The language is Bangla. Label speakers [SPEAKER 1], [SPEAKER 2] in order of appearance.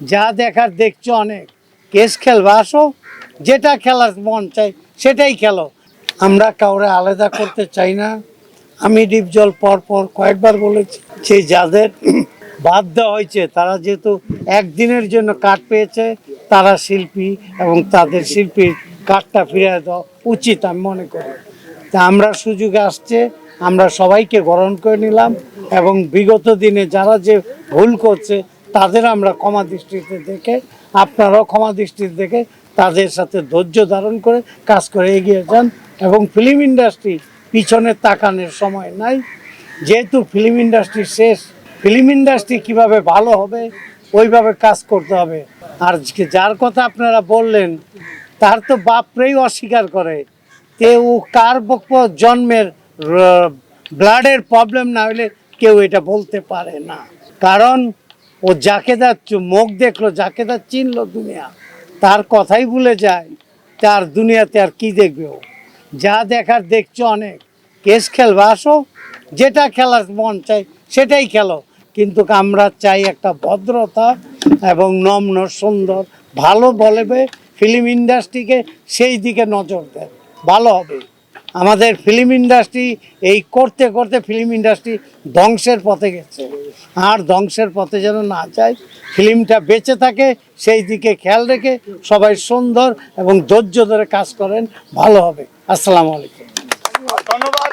[SPEAKER 1] যা দেখার দেখছ অনেক। কেস খেলবা, আসো। যেটা খেলার মন চাই, সেটাই খেলো। আমরা কাউরে আলাদা করতে চাই না। আমি ডিপজল পর পর কয়েকবার বলেছি, যে যাদের বাদ দেওয়া হয়েছে, তারা যেহেতু একদিনের জন্য কাঠ পেয়েছে, তারা শিল্পী এবং তাদের শিল্পীর কাঠটা ফিরে দেওয়া উচিত আমি মনে করি। তা আমরা সুযোগে আসছে, আমরা সবাইকে গ্রহণ করে নিলাম এবং বিগত দিনে যারা যে ভুল করছে তাদের আমরা ক্ষমা দৃষ্টিতে দেখে, আপনারাও ক্ষমা দৃষ্টিতে দেখে তাদের সাথে ধৈর্য ধারণ করে কাজ করে এগিয়ে যান। এবং ফিল্ম ইন্ডাস্ট্রি পিছনে তাকানোর সময় নাই। যেহেতু ফিল্ম ইন্ডাস্ট্রি শেষ, ফিল্ম ইন্ডাস্ট্রি কীভাবে ভালো হবে, ওইভাবে কাজ করতে হবে। আর যার কথা আপনারা বললেন, তার তো বাপরেই অস্বীকার করে। তে ও কার জন্মের ব্লাডের প্রবলেম না হলে কেউ এটা বলতে পারে না। কারণ ও যাকে তার মুখ দেখল, যাকে তার চিনলো দুনিয়া, তার কথাই ভুলে যায়, তার দুনিয়াতে আর কি দেখবে ও? যা দেখার দেখছ অনেক। কেস খেলবা, আসো। যেটা খেলার মন চাই সেটাই খেলো। কিন্তু আমরা চাই একটা ভদ্রতা এবং নম্র সুন্দর, ভালো বলবে ফিল্ম ইন্ডাস্ট্রিকে সেই দিকে নজর দেন। ভালো হবে। আমাদের ফিল্ম ইন্ডাস্ট্রি এই করতে করতে ফিল্ম ইন্ডাস্ট্রি ধ্বংসের পথে গেছে। আর ধ্বংসের পথে যেন না চায় ফিল্মটা বেঁচে থাকে, সেই দিকে খেয়াল রেখে সবাই সুন্দর এবং ধৈর্য ধরে কাজ করেন, ভালো হবে। আসসালামু আলাইকুম।
[SPEAKER 2] ধন্যবাদ